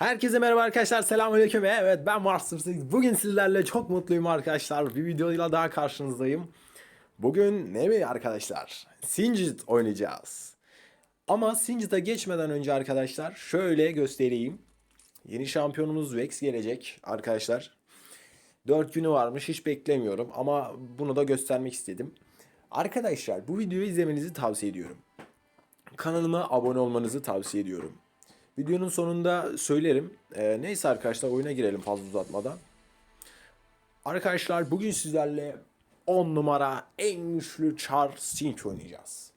Herkese merhaba arkadaşlar. Selamünaleyküm. Evet ben Master 8. Bugün sizlerle çok mutluyum arkadaşlar. Bir videoyla daha karşınızdayım. Bugün ne mi arkadaşlar? Singed oynayacağız. Ama Singed'a geçmeden önce arkadaşlar şöyle göstereyim. Yeni şampiyonumuz Vex gelecek arkadaşlar. 4 günü varmış hiç beklemiyorum ama bunu da göstermek istedim. Arkadaşlar bu videoyu izlemenizi tavsiye ediyorum. Kanalıma abone olmanızı tavsiye ediyorum. Videonun sonunda söylerim. Ee, neyse arkadaşlar oyuna girelim fazla uzatmadan. Arkadaşlar bugün sizlerle 10 numara en güçlü Char Sinch oynayacağız.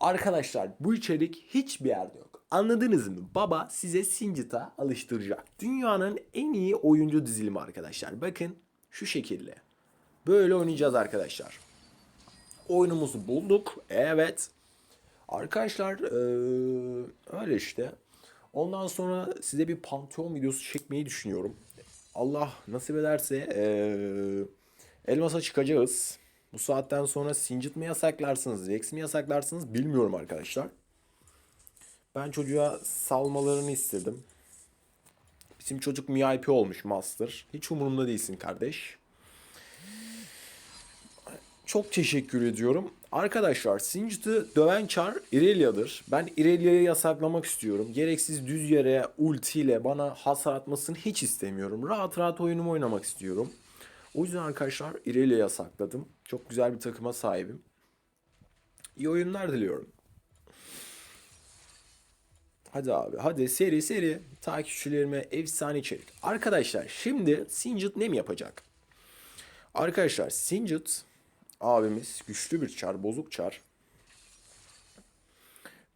Arkadaşlar bu içerik hiçbir yerde yok. Anladınız mı? Baba size Singed'a alıştıracak. Dünyanın en iyi oyuncu dizilimi arkadaşlar. Bakın şu şekilde. Böyle oynayacağız arkadaşlar. Oyunumuzu bulduk. Evet. Arkadaşlar eee, öyle işte. Ondan sonra size bir Pantheon videosu çekmeyi düşünüyorum. Allah nasip ederse eee Elmas'a çıkacağız. Bu saatten sonra Singed mi yasaklarsınız, Rex mi yasaklarsınız bilmiyorum arkadaşlar. Ben çocuğa salmalarını istedim. Bizim çocuk MIP olmuş Master. Hiç umurumda değilsin kardeş. Çok teşekkür ediyorum. Arkadaşlar Singed'ı döven çar Irelia'dır. Ben Irelia'yı yasaklamak istiyorum. Gereksiz düz yere ultiyle bana hasar atmasını hiç istemiyorum. Rahat rahat oyunumu oynamak istiyorum. O yüzden arkadaşlar Irelia yasakladım. Çok güzel bir takıma sahibim. İyi oyunlar diliyorum. Hadi abi hadi seri seri takipçilerime efsane içerik. Arkadaşlar şimdi Singed ne mi yapacak? Arkadaşlar Singed abimiz güçlü bir çar, bozuk çar.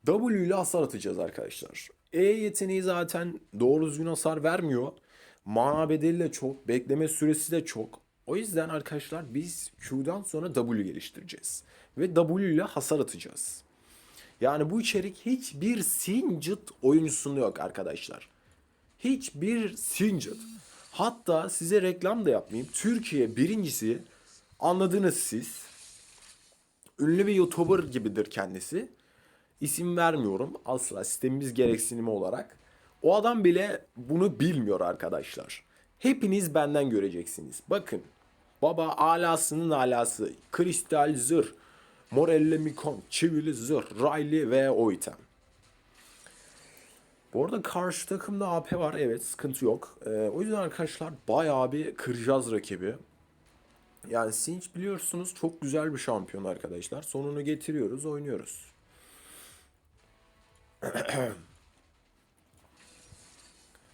W ile hasar atacağız arkadaşlar. E yeteneği zaten doğru düzgün hasar vermiyor. Mana bedeli de çok, bekleme süresi de çok. O yüzden arkadaşlar biz Q'dan sonra W geliştireceğiz. Ve W ile hasar atacağız. Yani bu içerik hiçbir Singed oyuncusunda yok arkadaşlar. Hiçbir Singed. Hatta size reklam da yapmayayım. Türkiye birincisi anladınız siz. Ünlü bir YouTuber gibidir kendisi. İsim vermiyorum asla sistemimiz gereksinimi olarak. O adam bile bunu bilmiyor arkadaşlar. Hepiniz benden göreceksiniz. Bakın. Baba alasının alası. Kristal zırh. Morelle Mikon. Çivili zırh. Riley ve o item. Bu arada karşı takımda AP var. Evet sıkıntı yok. Ee, o yüzden arkadaşlar bayağı bir kıracağız rakibi. Yani Sinch biliyorsunuz çok güzel bir şampiyon arkadaşlar. Sonunu getiriyoruz, oynuyoruz.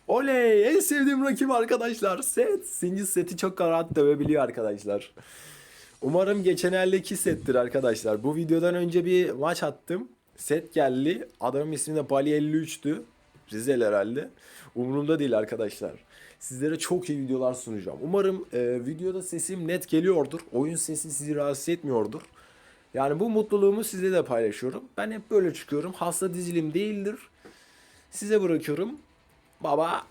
Oley! En sevdiğim rakip arkadaşlar. Set. Sinci seti çok rahat dövebiliyor arkadaşlar. Umarım geçen eldeki settir arkadaşlar. Bu videodan önce bir maç attım. Set geldi. Adamın ismi de Bali 53'tü. Rizel herhalde. Umurumda değil arkadaşlar. Sizlere çok iyi videolar sunacağım. Umarım e, videoda sesim net geliyordur. Oyun sesi sizi rahatsız etmiyordur. Yani bu mutluluğumu size de paylaşıyorum. Ben hep böyle çıkıyorum. Hasta dizilim değildir. Size bırakıyorum. Baba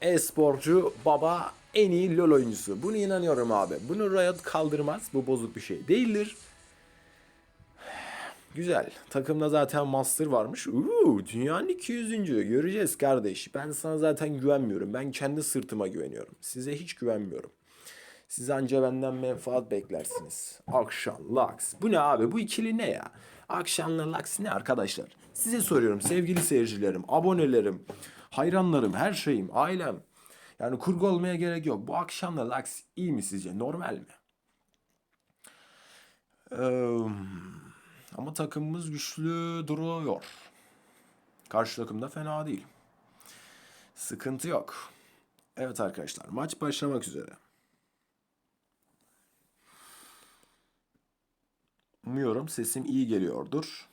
e-sporcu, baba en iyi LoL oyuncusu. Bunu inanıyorum abi. Bunu Riot kaldırmaz. Bu bozuk bir şey değildir. Güzel. Takımda zaten Master varmış. Uuu, dünyanın 200. Göreceğiz kardeş. Ben sana zaten güvenmiyorum. Ben kendi sırtıma güveniyorum. Size hiç güvenmiyorum. Siz anca benden menfaat beklersiniz. Akşam, Lux. Bu ne abi? Bu ikili ne ya? Akşamla Lux ne arkadaşlar? Size soruyorum sevgili seyircilerim, abonelerim, hayranlarım, her şeyim, ailem. Yani kurgu olmaya gerek yok. Bu akşamla Lux iyi mi sizce? Normal mi? Eee... Ama takımımız güçlü duruyor. Karşı takım da fena değil. Sıkıntı yok. Evet arkadaşlar maç başlamak üzere. Umuyorum sesim iyi geliyordur.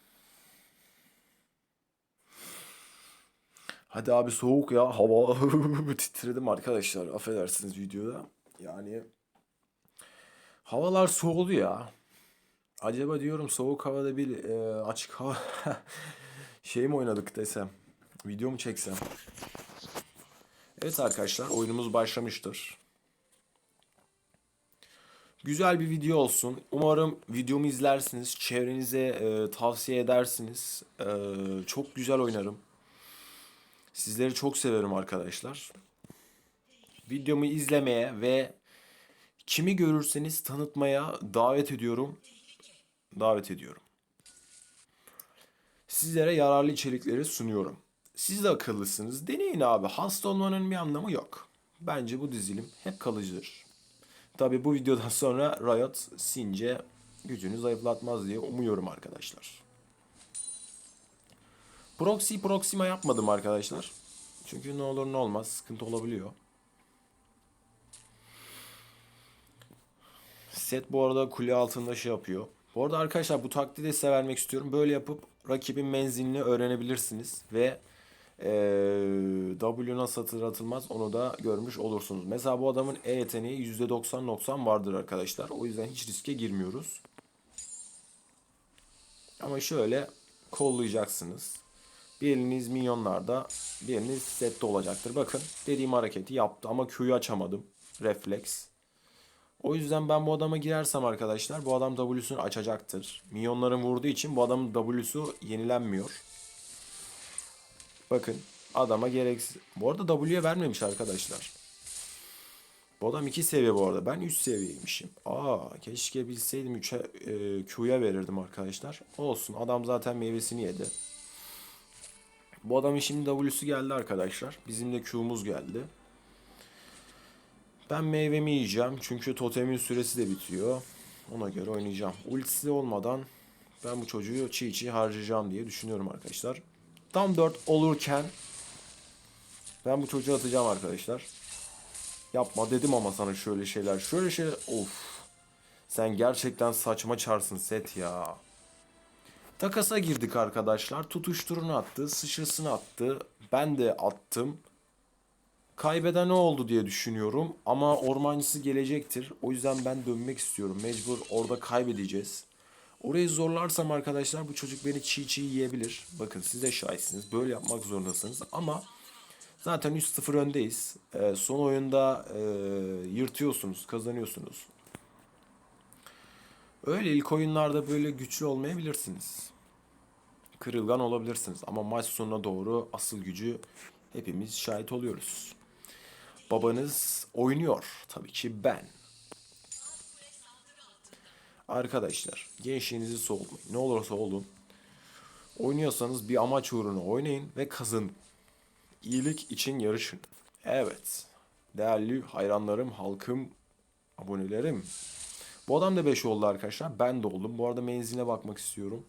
Hadi abi soğuk ya hava titredim arkadaşlar affedersiniz videoda. Yani havalar soğudu ya. Acaba diyorum soğuk havada bir e, açık hava şey mi oynadık desem. Video mu çeksem. Evet arkadaşlar oyunumuz başlamıştır. Güzel bir video olsun. Umarım videomu izlersiniz. Çevrenize e, tavsiye edersiniz. E, çok güzel oynarım. Sizleri çok severim arkadaşlar. Videomu izlemeye ve kimi görürseniz tanıtmaya davet ediyorum. Davet ediyorum. Sizlere yararlı içerikleri sunuyorum. Siz de akıllısınız. Deneyin abi. Hasta olmanın bir anlamı yok. Bence bu dizilim hep kalıcıdır. Tabi bu videodan sonra Riot Since gücünü zayıflatmaz diye umuyorum arkadaşlar. Proxy Proxima yapmadım arkadaşlar. Çünkü ne olur ne olmaz sıkıntı olabiliyor. Set bu arada kule altında şey yapıyor. Bu arada arkadaşlar bu taktiği de size vermek istiyorum. Böyle yapıp rakibin menzilini öğrenebilirsiniz ve eee W nasıl atılır atılmaz onu da görmüş olursunuz. Mesela bu adamın E yeteneği %90-90 vardır arkadaşlar. O yüzden hiç riske girmiyoruz. Ama şöyle kollayacaksınız. Bir eliniz minyonlarda, bir eliniz sette olacaktır. Bakın dediğim hareketi yaptı ama Q'yu açamadım. Refleks. O yüzden ben bu adama girersem arkadaşlar bu adam W'sunu açacaktır. Minyonların vurduğu için bu adamın W'su yenilenmiyor. Bakın adama gereksiz. Bu arada W'ye vermemiş arkadaşlar. Bu adam 2 seviye bu arada. Ben 3 seviyeymişim. Aa keşke bilseydim 3'e e, Q'ya verirdim arkadaşlar. Olsun adam zaten meyvesini yedi. Bu adamın şimdi W'su geldi arkadaşlar. Bizim de Q'muz geldi. Ben meyvemi yiyeceğim. Çünkü totemin süresi de bitiyor. Ona göre oynayacağım. Ultisi olmadan ben bu çocuğu çiğ çiğ harcayacağım diye düşünüyorum arkadaşlar. Tam 4 olurken ben bu çocuğu atacağım arkadaşlar. Yapma dedim ama sana şöyle şeyler. Şöyle şeyler. Of. Sen gerçekten saçma çarsın set ya. Takasa girdik arkadaşlar. Tutuşturunu attı. Sıçrasını attı. Ben de attım. Kaybeden ne oldu diye düşünüyorum. Ama ormancısı gelecektir. O yüzden ben dönmek istiyorum. Mecbur orada kaybedeceğiz. Orayı zorlarsam arkadaşlar bu çocuk beni çiğ çiğ yiyebilir. Bakın siz de şahitsiniz. Böyle yapmak zorundasınız. Ama zaten 3-0 öndeyiz. Ee, son oyunda e, yırtıyorsunuz, kazanıyorsunuz. Öyle ilk oyunlarda böyle güçlü olmayabilirsiniz. Kırılgan olabilirsiniz. Ama maç sonuna doğru asıl gücü hepimiz şahit oluyoruz. Babanız oynuyor. Tabii ki ben. Arkadaşlar gençliğinizi soğutmayın. Ne olursa olun. Oynuyorsanız bir amaç uğruna oynayın ve kazanın. İyilik için yarışın. Evet. Değerli hayranlarım, halkım, abonelerim. Bu adam da 5 oldu arkadaşlar. Ben de oldum. Bu arada menziline bakmak istiyorum.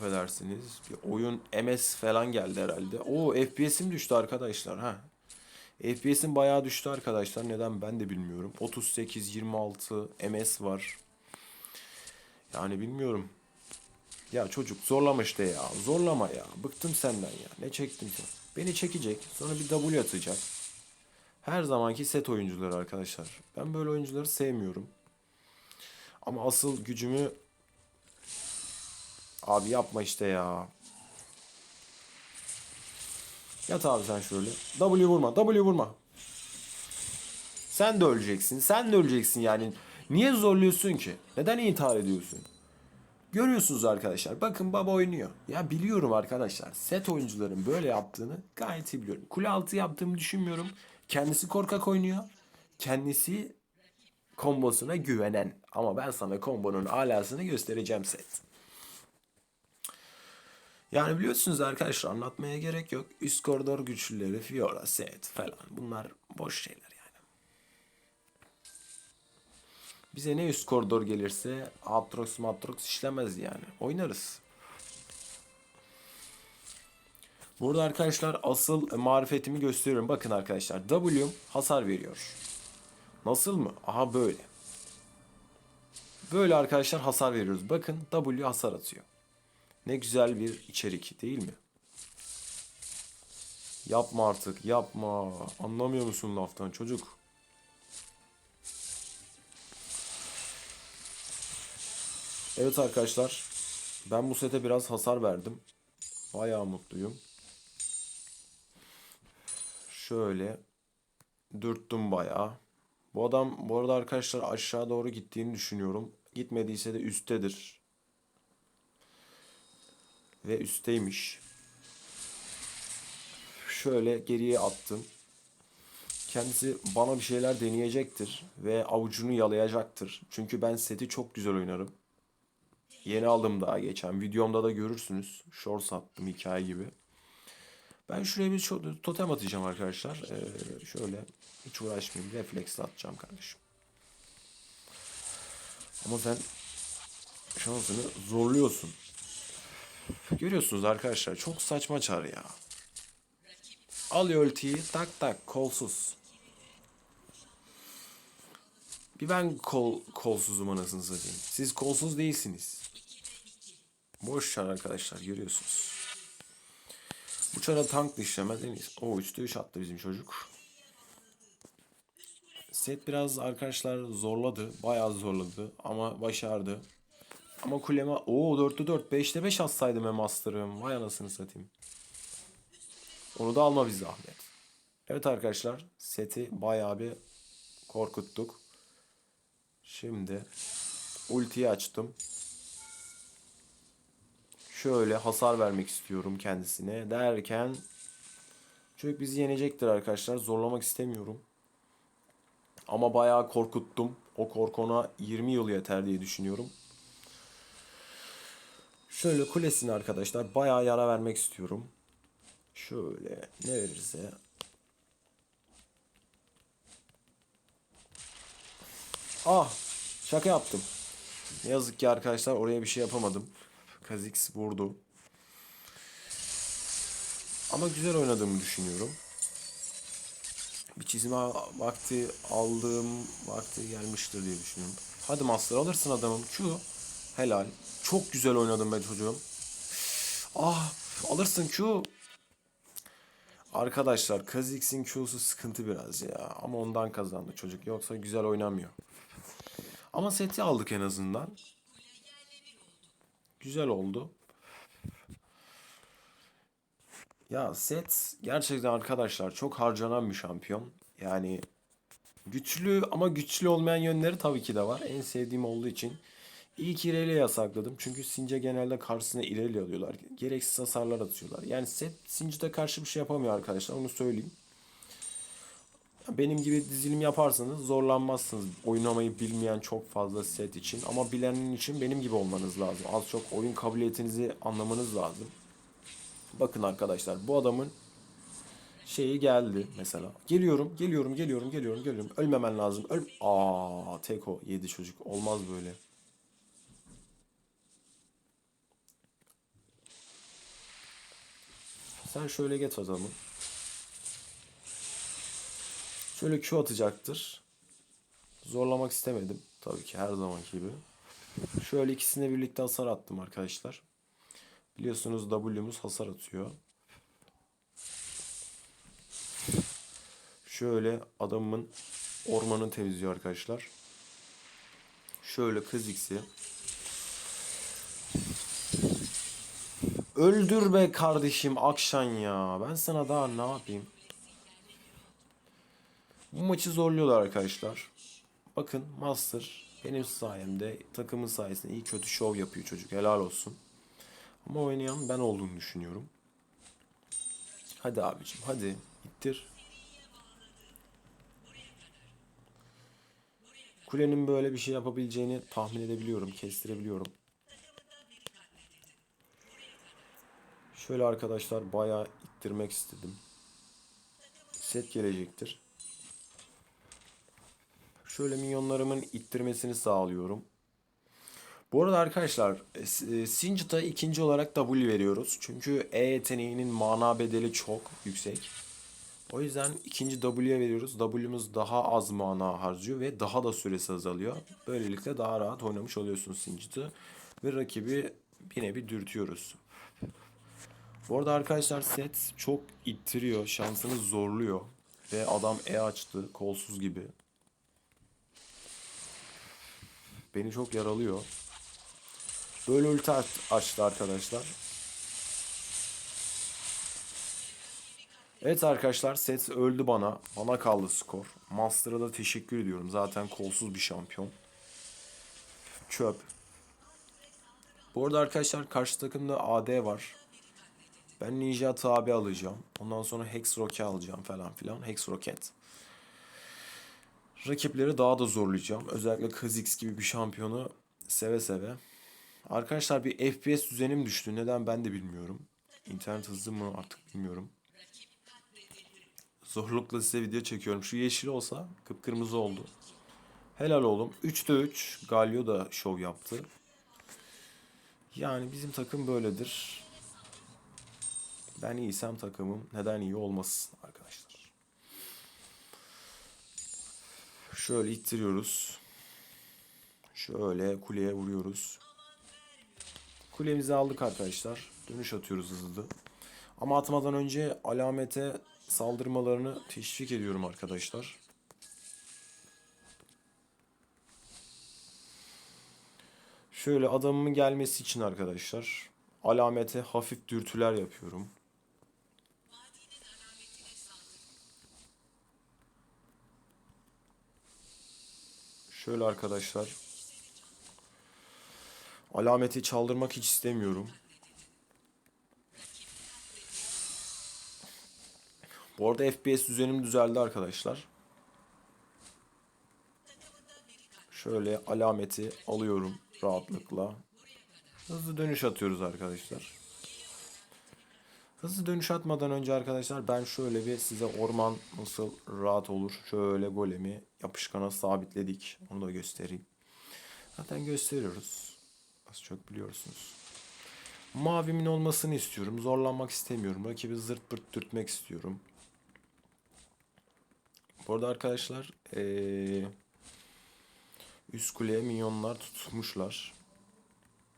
Affedersiniz. Bir oyun MS falan geldi herhalde. Oo FPS'im düştü arkadaşlar. ha. FPS'im bayağı düştü arkadaşlar. Neden ben de bilmiyorum. 38 26 MS var. Yani bilmiyorum. Ya çocuk zorlama işte ya. Zorlama ya. Bıktım senden ya. Ne çektim sen? Beni çekecek. Sonra bir W atacak. Her zamanki set oyuncuları arkadaşlar. Ben böyle oyuncuları sevmiyorum. Ama asıl gücümü Abi yapma işte ya. Yat abi sen şöyle. W vurma. W vurma. Sen de öleceksin. Sen de öleceksin yani. Niye zorluyorsun ki? Neden intihar ediyorsun? Görüyorsunuz arkadaşlar. Bakın baba oynuyor. Ya biliyorum arkadaşlar. Set oyuncuların böyle yaptığını gayet iyi biliyorum. Kule altı yaptığımı düşünmüyorum. Kendisi korkak oynuyor. Kendisi kombosuna güvenen. Ama ben sana kombonun alasını göstereceğim set. Yani biliyorsunuz arkadaşlar anlatmaya gerek yok. Üst koridor güçlüleri, Fiora, Set falan bunlar boş şeyler yani. Bize ne üst koridor gelirse Atrox Matrox işlemez yani. Oynarız. Burada arkadaşlar asıl marifetimi gösteriyorum. Bakın arkadaşlar W hasar veriyor. Nasıl mı? Aha böyle. Böyle arkadaşlar hasar veriyoruz. Bakın W hasar atıyor. Ne güzel bir içerik değil mi? Yapma artık yapma. Anlamıyor musun laftan çocuk? Evet arkadaşlar. Ben bu sete biraz hasar verdim. Bayağı mutluyum. Şöyle dürttüm bayağı. Bu adam bu arada arkadaşlar aşağı doğru gittiğini düşünüyorum. Gitmediyse de üsttedir. Ve üstteymiş. şöyle geriye attım. Kendisi bana bir şeyler deneyecektir ve avucunu yalayacaktır. Çünkü ben seti çok güzel oynarım. Yeni aldım daha geçen. Videomda da görürsünüz. Shorts attım hikaye gibi. Ben şuraya bir totem atacağım arkadaşlar. Ee, şöyle hiç uğraşmayayım. Refleksle atacağım kardeşim. Ama sen şansını zorluyorsun. Görüyorsunuz arkadaşlar çok saçma çar ya. Alıyor ultiyi tak tak kolsuz. Bir ben kol kolsuzum anasını satayım. Siz kolsuz değilsiniz. Boş çar arkadaşlar görüyorsunuz. Bu çara tank dişlemez en iyisi. O 3'te 3 attı bizim çocuk. Set biraz arkadaşlar zorladı. Bayağı zorladı ama başardı. Ama kuleme o 4'te 4 5'te 5 atsaydım hem master'ım. Vay anasını satayım. Onu da alma bir zahmet. Evet arkadaşlar seti bayağı bir korkuttuk. Şimdi ultiyi açtım. Şöyle hasar vermek istiyorum kendisine derken çocuk bizi yenecektir arkadaşlar. Zorlamak istemiyorum. Ama bayağı korkuttum. O korku ona 20 yıl yeter diye düşünüyorum. Şöyle kulesine arkadaşlar bayağı yara vermek istiyorum. Şöyle ne verirse. Ah şaka yaptım. Yazık ki arkadaşlar oraya bir şey yapamadım. Kha'Zix vurdu. Ama güzel oynadığımı düşünüyorum. Bir çizime vakti aldığım vakti gelmiştir diye düşünüyorum. Hadi Master alırsın adamım. Q. Helal. Çok güzel oynadım be çocuğum. Ah alırsın Q. Arkadaşlar Kha'Zix'in Q'su sıkıntı biraz ya. Ama ondan kazandı çocuk. Yoksa güzel oynamıyor. Ama seti aldık en azından. Güzel oldu. Ya set gerçekten arkadaşlar çok harcanan bir şampiyon. Yani güçlü ama güçlü olmayan yönleri tabii ki de var. En sevdiğim olduğu için ilk İrelia yasakladım. Çünkü Since genelde karşısına İrelia alıyorlar. Gereksiz hasarlar atıyorlar. Yani set Since'de karşı bir şey yapamıyor arkadaşlar onu söyleyeyim. Benim gibi dizilim yaparsanız zorlanmazsınız. Oynamayı bilmeyen çok fazla set için. Ama bilenin için benim gibi olmanız lazım. Az çok oyun kabiliyetinizi anlamanız lazım. Bakın arkadaşlar bu adamın şeyi geldi mesela. Geliyorum, geliyorum, geliyorum, geliyorum, geliyorum. Ölmemen lazım. Öl Aa, Teko yedi çocuk. Olmaz böyle. Sen şöyle get adamı. Şöyle Q atacaktır. Zorlamak istemedim. Tabii ki her zamanki gibi. Şöyle ikisine birlikte hasar attım arkadaşlar. Biliyorsunuz W'muz hasar atıyor. Şöyle adamın ormanını temizliyor arkadaşlar. Şöyle kız X'i. Öldür be kardeşim Akşan ya. Ben sana daha ne yapayım? Bu maçı zorluyorlar arkadaşlar. Bakın Master benim sayemde takımın sayesinde iyi kötü şov yapıyor çocuk. Helal olsun. Ama oynayan ben olduğunu düşünüyorum. Hadi abicim hadi ittir. Kulenin böyle bir şey yapabileceğini tahmin edebiliyorum, kestirebiliyorum. Şöyle arkadaşlar bayağı ittirmek istedim. Set gelecektir. Şöyle minyonlarımın ittirmesini sağlıyorum. Bu arada arkadaşlar e, Singed'a ikinci olarak W veriyoruz. Çünkü E yeteneğinin mana bedeli çok yüksek. O yüzden ikinci W'ye veriyoruz. W'muz daha az mana harcıyor ve daha da süresi azalıyor. Böylelikle daha rahat oynamış oluyorsunuz Singed'ı. Ve rakibi bir nevi dürtüyoruz. Bu arada arkadaşlar set çok ittiriyor. Şansını zorluyor. Ve adam E açtı. Kolsuz gibi. Beni çok yaralıyor. Böyle ulti açtı arkadaşlar. Evet arkadaşlar set öldü bana. Bana kaldı skor. Master'a da teşekkür ediyorum. Zaten kolsuz bir şampiyon. Çöp. Bu arada arkadaşlar karşı takımda AD var. Ben Ninja Tabi alacağım. Ondan sonra Hex Rocket alacağım falan filan. Hex Rocket. Rakipleri daha da zorlayacağım. Özellikle Kha'Zix gibi bir şampiyonu seve seve. Arkadaşlar bir FPS düzenim düştü. Neden ben de bilmiyorum. İnternet hızlı mı artık bilmiyorum. Zorlukla size video çekiyorum. Şu yeşil olsa kıpkırmızı oldu. Helal oğlum. 3'te 3. Galio da şov yaptı. Yani bizim takım böyledir. Ben iyiysem takımım neden iyi olmasın arkadaşlar. Şöyle ittiriyoruz. Şöyle kuleye vuruyoruz. Kulemizi aldık arkadaşlar. Dönüş atıyoruz hızlı. Ama atmadan önce alamete saldırmalarını teşvik ediyorum arkadaşlar. Şöyle adamımın gelmesi için arkadaşlar alamete hafif dürtüler yapıyorum. Şöyle arkadaşlar. Alameti çaldırmak hiç istemiyorum. Bu arada FPS düzenim düzeldi arkadaşlar. Şöyle alameti alıyorum rahatlıkla. Hızlı dönüş atıyoruz arkadaşlar. Hızlı dönüş atmadan önce arkadaşlar ben şöyle bir size orman nasıl rahat olur. Şöyle golemi yapışkana sabitledik. Onu da göstereyim. Zaten gösteriyoruz. Az çok biliyorsunuz. Mavimin olmasını istiyorum. Zorlanmak istemiyorum. Rakibi zırt pırt dürtmek istiyorum. Bu arada arkadaşlar ee, üst kuleye minyonlar tutmuşlar.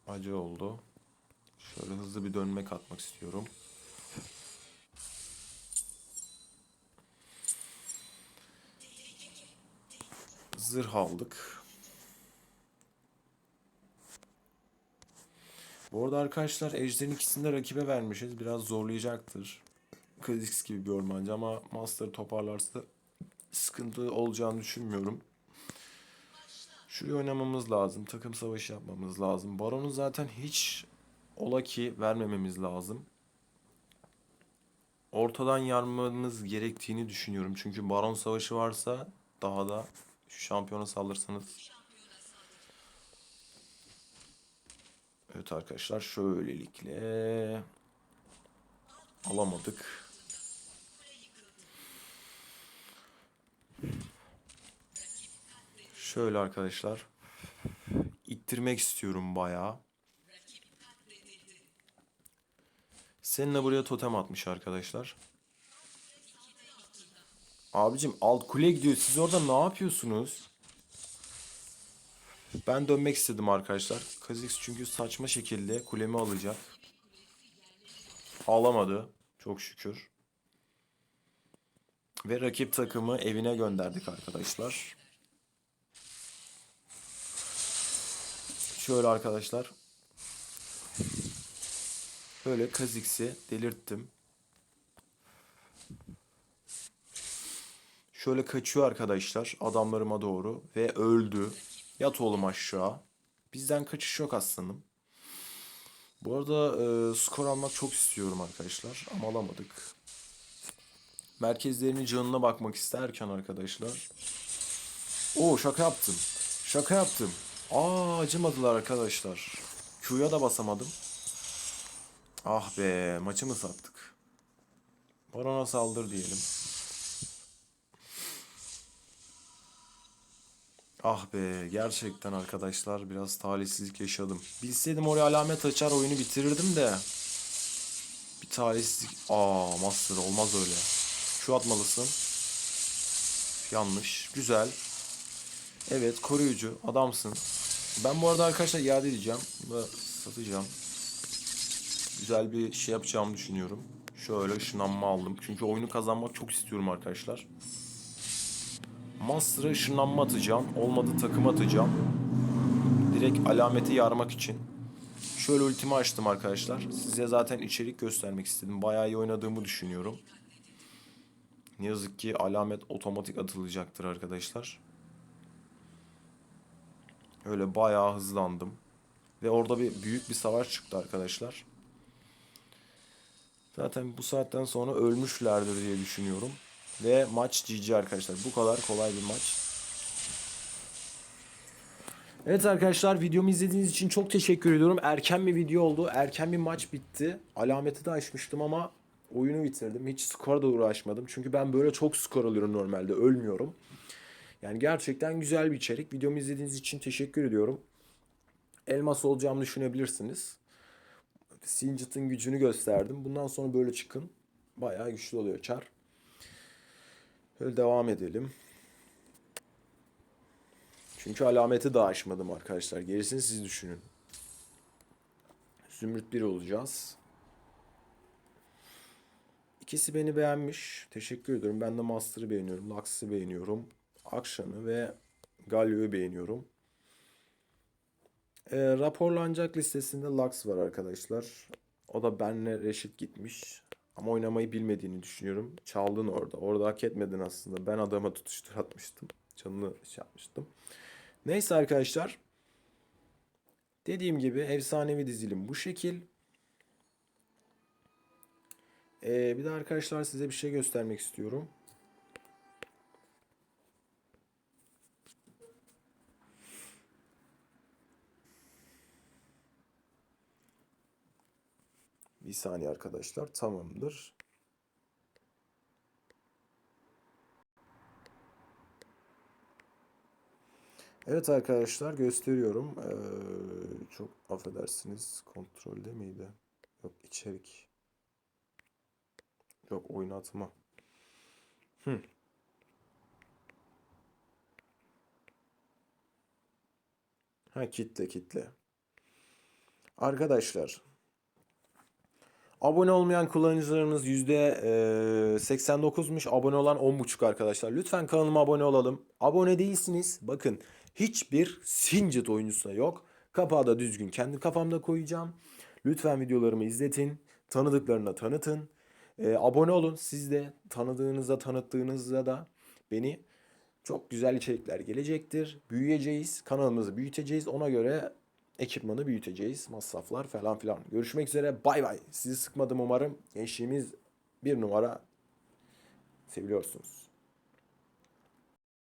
Acı oldu. Şöyle hızlı bir dönmek atmak istiyorum. Zırh aldık. Bu arada arkadaşlar Ejder'in ikisini de rakibe vermişiz. Biraz zorlayacaktır. Kha'Zix gibi bir ormancı ama Master toparlarsa sıkıntı olacağını düşünmüyorum. Şuraya oynamamız lazım. Takım savaşı yapmamız lazım. Baron'u zaten hiç ola ki vermememiz lazım. Ortadan yarmamız gerektiğini düşünüyorum. Çünkü Baron savaşı varsa daha da şu şampiyona saldırsanız. Evet arkadaşlar şöylelikle alamadık. Şöyle arkadaşlar. ittirmek istiyorum bayağı. Seninle buraya totem atmış arkadaşlar. Abicim alt kule gidiyor. Siz orada ne yapıyorsunuz? Ben dönmek istedim arkadaşlar. Kha'Zix çünkü saçma şekilde kulemi alacak. Alamadı. Çok şükür. Ve rakip takımı evine gönderdik arkadaşlar. Şöyle arkadaşlar. Böyle Kha'Zix'i delirttim. Şöyle kaçıyor arkadaşlar adamlarıma doğru ve öldü. Yat oğlum aşağı. Bizden kaçış yok aslanım. Bu arada e, skor almak çok istiyorum arkadaşlar ama alamadık. Merkezlerinin canına bakmak isterken arkadaşlar. Oo şaka yaptım. Şaka yaptım. Aa acımadılar arkadaşlar. Q'ya da basamadım. Ah be maçı mı sattık? Barona saldır diyelim. Ah be gerçekten arkadaşlar biraz talihsizlik yaşadım. Bilseydim oraya alamet açar oyunu bitirirdim de. Bir talihsizlik. Aa master olmaz öyle. Şu atmalısın. Yanlış. Güzel. Evet koruyucu adamsın. Ben bu arada arkadaşlar iade edeceğim. Bunu satacağım. Güzel bir şey yapacağımı düşünüyorum. Şöyle ışınlanma aldım. Çünkü oyunu kazanmak çok istiyorum arkadaşlar. Master'a ışınlanma atacağım. Olmadı takım atacağım. Direkt alameti yarmak için. Şöyle ultimi açtım arkadaşlar. Size zaten içerik göstermek istedim. Bayağı iyi oynadığımı düşünüyorum. Ne yazık ki alamet otomatik atılacaktır arkadaşlar. Öyle bayağı hızlandım. Ve orada bir büyük bir savaş çıktı arkadaşlar. Zaten bu saatten sonra ölmüşlerdir diye düşünüyorum. Ve maç GG arkadaşlar. Bu kadar kolay bir maç. Evet arkadaşlar videomu izlediğiniz için çok teşekkür ediyorum. Erken bir video oldu. Erken bir maç bitti. Alameti de açmıştım ama oyunu bitirdim. Hiç skora da uğraşmadım. Çünkü ben böyle çok skor alıyorum normalde. Ölmüyorum. Yani gerçekten güzel bir içerik. Videomu izlediğiniz için teşekkür ediyorum. Elmas olacağımı düşünebilirsiniz. Singit'in gücünü gösterdim. Bundan sonra böyle çıkın. Bayağı güçlü oluyor çar. Böyle devam edelim. Çünkü alameti daha aşmadım arkadaşlar. Gerisini siz düşünün. Zümrüt 1 olacağız. İkisi beni beğenmiş. Teşekkür ediyorum. Ben de Master'ı beğeniyorum. Lux'ı beğeniyorum. Akşam'ı ve Galio'yu beğeniyorum. E, raporlanacak listesinde Lux var arkadaşlar. O da benle Reşit gitmiş. Ama oynamayı bilmediğini düşünüyorum. Çaldın orada. Orada hak etmedin aslında. Ben adama tutuştur atmıştım. Canını şey yapmıştım. Neyse arkadaşlar. Dediğim gibi efsanevi dizilim bu şekil. Ee, bir de arkadaşlar size bir şey göstermek istiyorum. Bir saniye arkadaşlar. Tamamdır. Evet arkadaşlar gösteriyorum. Ee, çok affedersiniz. Kontrolde miydi? Yok içerik. Yok oynatma. Hı. Ha kitle kitle. Arkadaşlar Abone olmayan kullanıcılarımız %89'muş. Abone olan 10.5 arkadaşlar. Lütfen kanalıma abone olalım. Abone değilsiniz. Bakın hiçbir Singed oyuncusuna yok. Kapağı da düzgün kendi kafamda koyacağım. Lütfen videolarımı izletin. Tanıdıklarına tanıtın. Ee, abone olun. Siz de tanıdığınızda tanıttığınızda da beni çok güzel içerikler gelecektir. Büyüyeceğiz. Kanalımızı büyüteceğiz. Ona göre ekipmanı büyüteceğiz. Masraflar falan filan. Görüşmek üzere. Bay bay. Sizi sıkmadım umarım. Gençliğimiz bir numara. Seviliyorsunuz.